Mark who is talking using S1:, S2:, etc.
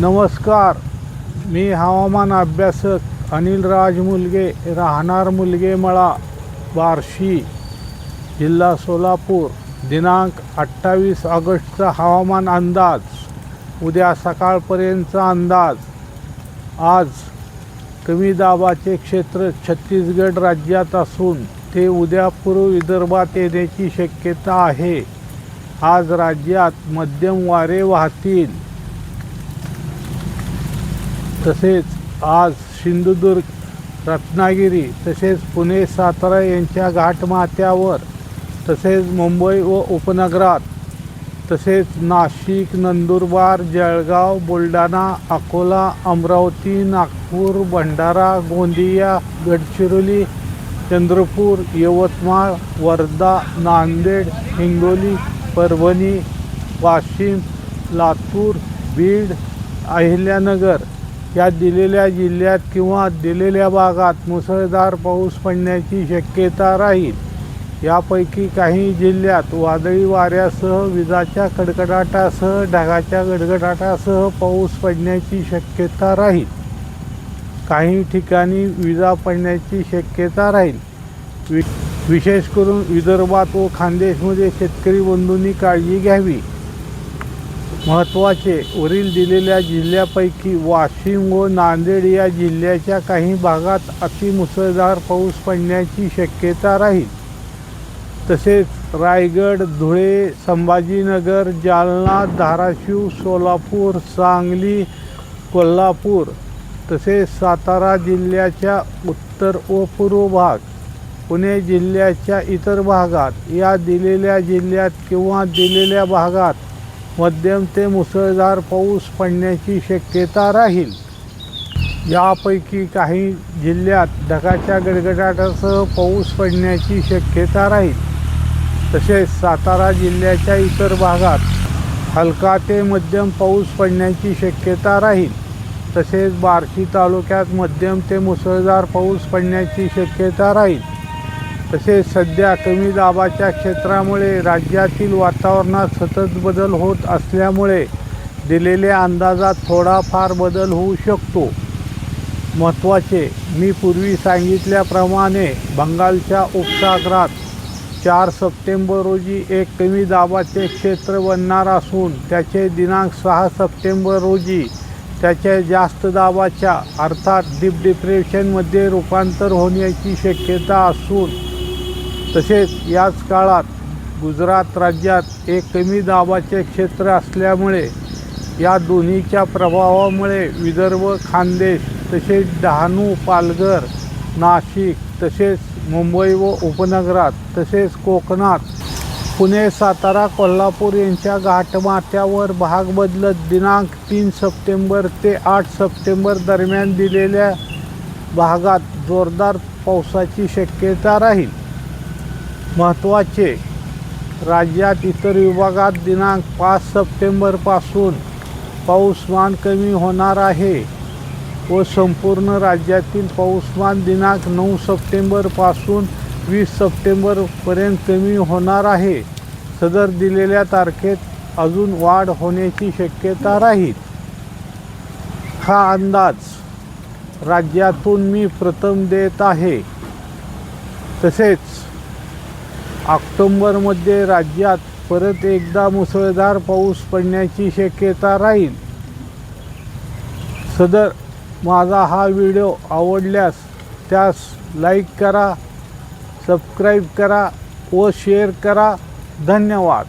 S1: नमस्कार. मी हवामान अभ्यासक अनिल राज मुलगे राहणार मुलगे मळा बार्शी जिल्हा सोलापूर दिनांक अठ्ठावीस ऑगस्टचा हवामान अंदाज उद्या सकाळपर्यंतचा अंदाज. आज कमी दाबाचे क्षेत्र छत्तीसगड राज्यात असून ते उद्या पूर्व विदर्भात येण्याची शक्यता आहे. आज राज्यात मध्यम वारे वाहतील. तसेच आज सिंधुदुर्ग रत्नागिरी तसेच पुणे सातारा यांच्या घाटमाथ्यावर तसेच मुंबई व उपनगरात तसेच नाशिक नंदुरबार जळगाव बुलढाणा अकोला अमरावती नागपूर भंडारा गोंदिया गडचिरोली चंद्रपूर यवतमाळ वर्धा नांदेड हिंगोली परभणी वाशिम लातूर बीड अहिल्यानगर या दिलेल्या जिल्ह्यात किंवा दिलेल्या भागात मुसळधार पाऊस पडण्याची शक्यता राहील. यापैकी काही जिल्ह्यात वादळी वाऱ्यासह विजाच्या कडकडाटासह ढगाच्या गडगडाटासह पाऊस पडण्याची शक्यता राहील. काही ठिकाणी विजा पडण्याची शक्यता राहील. वि विशेष करून विदर्भात व खानदेशमध्ये शेतकरी बंधूंनी काळजी घ्यावी. महत्त्वाचे. वरील दिलेल्या जिल्ह्यापैकी वाशिम व नांदेड या जिल्ह्याच्या काही भागात अतिमुसळधार पाऊस पडण्याची शक्यता राहील. तसेच रायगड धुळे संभाजीनगर जालना धाराशिव सोलापूर सांगली कोल्हापूर तसेच सातारा जिल्ह्याच्या उत्तर व पूर्व भाग पुणे जिल्ह्याच्या इतर भागात या दिलेल्या जिल्ह्यात किंवा दिलेल्या भागात मध्यम ते मुसळधार पाऊस पडण्याची शक्यता राहील. यापैकी काही जिल्ह्यात ढगाच्या गडगडाटासह पाऊस पडण्याची शक्यता राहील. तसेच सातारा जिल्ह्याच्या इतर भागात हलका ते मध्यम पाऊस पडण्याची शक्यता राहील. तसेच बार्शी तालुक्यात मध्यम ते मुसळधार पाऊस पडण्याची शक्यता राहील. तसेच सध्या कमी दाबाच्या क्षेत्रामुळे राज्यातील वातावरणात सतत बदल होत असल्यामुळे दिलेल्या अंदाजात थोडाफार बदल होऊ शकतो. महत्त्वाचे मी पूर्वी सांगितल्याप्रमाणे बंगालच्या उपसागरात चार सप्टेंबर रोजी एक कमी दाबाचे क्षेत्र बनणार असून त्याचे दिनांक सहा सप्टेंबर रोजी त्याच्या जास्त दाबाच्या अर्थात डीप डिप्रेशनमध्ये रूपांतर होण्याची शक्यता असून तसेच याच काळात गुजरात राज्यात एक कमी दाबाचे क्षेत्र असल्यामुळे या दोन्हीच्या प्रभावामुळे विदर्भ खानदेश तसेच डहाणू पालघर नाशिक तसेच मुंबई व उपनगरात तसेच कोकणात पुणे सातारा कोल्हापूर यांच्या घाटमाथ्यावर भाग बदलत दिनांक तीन सप्टेंबर ते आठ सप्टेंबर दरम्यान दिलेल्या भागात जोरदार पावसाची शक्यता राहील. महत्त्वाचे. राज्यात इतर विभागात दिनांक पाच सप्टेंबरपासून पाऊसमान कमी होणार आहे व संपूर्ण राज्यातील पाऊसमान दिनांक नऊ सप्टेंबरपासून वीस सप्टेंबरपर्यंत कमी होणार आहे. सदर दिलेल्या तारखेत अजून वाढ होण्याची शक्यता राहील. हा अंदाज राज्यातून मी प्रथम देत आहे. तसेच ऑक्टोंबरमध्ये राज्यात परत एकदा मुसळधार पाऊस पडण्याची शक्यता राहील. सदर माझा हा व्हिडिओ आवडल्यास त्यास लाईक करा सबस्क्राईब करा व शेअर करा. धन्यवाद.